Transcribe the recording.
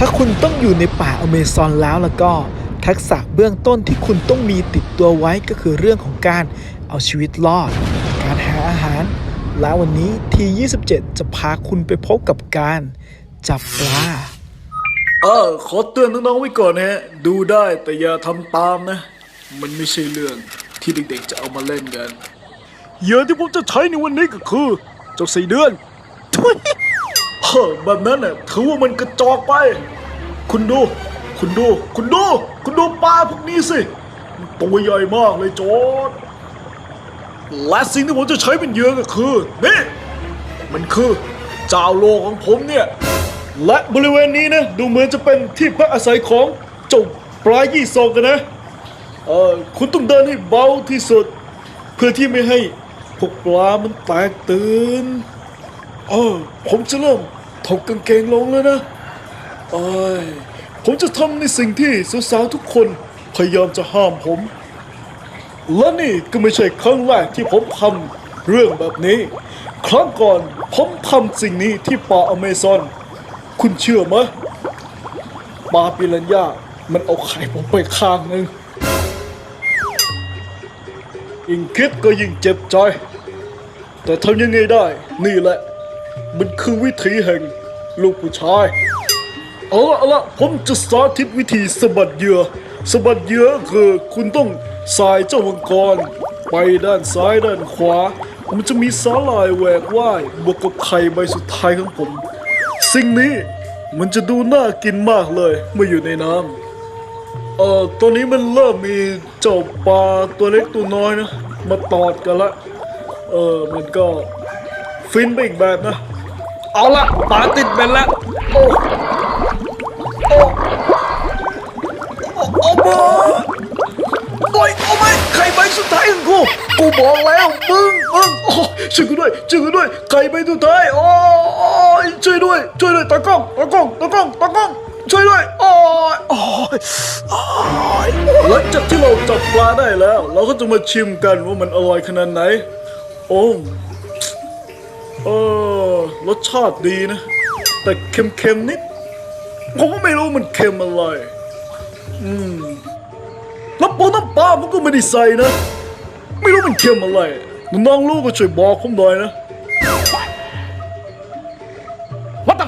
ถ้าคุณต้องอยู่ในป่าอเมซอนแล้วแล้วก็ ทักษะเบื้องต้นที่คุณต้องมีติดตัวไว้ก็คือเรื่องของการเอาชีวิตรอด การหาอาหาร และวันนี้ที27 จะพาคุณไปพบกับการจับปลาเออขอเตือนน้องๆไว้ก่อนนะฮะ ดูได้แต่อย่าทำตามนะ มันไม่ใช่เรื่องที่เด็กๆจะเอามาเล่นกัน เหยื่อที่ผมจะใช้ในวันนี้ก็คือเจ้าสี่เดือนทุย เฮ้อแบบนั้นน่ะถือว่ามันกระจอกไป คุณดู คุณดู คุณดู คุณดูปลาพวกนี้สิมันตัวใหญ่มากเลยโจอดและสิ่งที่ผมจะใช้เป็นเหยื่อก็คือนี่มันคือเจ้าโลของผมเนี่ย และบริเวณนี้นะ ดูเหมือนจะเป็นที่พักอาศัยของเจ้าปลายี่ซอกกันนะเออคุณต้องเดินให้เบาที่สุด เพื่อที่ไม่ให้พวกปลามันแตกตื่นเออผมจะเริ่ม ถกกางเกงลงแล้วนะเอ้ยผมจะทำในสิ่งที่สาวๆทุกคนพยายามจะห้ามผม และนี่ก็ไม่ใช่ครั้งแรกที่ผมทำเรื่องแบบนี้ ครั้งก่อนผมทำสิ่งนี้ที่ป่าอเมซอน คุณเชื่อไหมปลาปิรันย่ามันเอาไข่ผมไปข้างหนึ่งยิ่งคิดก็ยิ่งเจ็บใจ แต่ทำยังไงได้ นี่แหละ มันคือวิถีแห่งลูกผู้ชาย เอาละเอาละผมจะสาธิตวิธีสะบัดเหยื่อสะบัดเหยื่อคือคุณต้องสายเจ้ามังกร ไปด้านซ้ายด้านขวามันจะมีสาลายแหวกว่ายบวกกับไข่ใบสุดท้ายของผม สิ่งนี้มันจะดูน่ากินมากเลยเมื่ออยู่ในน้ำเอ่อตอนนี้มันเริ่มมีเจ้าปลาตัวเล็กตัวน้อยนะ มาตอดกันละ เออมันก็ ฟินไปอีกแบบนะ เอาละปลาติดเป็นแล้วโอ้โอ้โอ้โอ้โอ้โอ้ยโอ้ไม่ไข่ใบสุดท้ายของกูกูบอกแล้วมึงมึงโอ้ช่วยกูด้วยช่วยกูด้วยไข่ใบสุดท้ายโอ้ยช่วยด้วยช่วยด้วยตากล้องตากล้องตากล้องตากล้องช่วยด้วยโอ้ยโอ้ยโอ้ยหลังจากที่เราจับปลาได้แล้ว เราก็จะมาชิมกันว่ามันอร่อยขนาดไหน โอ้ เออรสชาติดีนะ แต่เค็มๆนิด ผมก็ไม่รู้มันเค็มอะไร อืมน้ำปลาน้ำปลามันก็ไม่ได้ใส่นะ ไม่รู้มันเค็มอะไร น้องลูกก็ช่วยบอกผมหน่อยนะ What the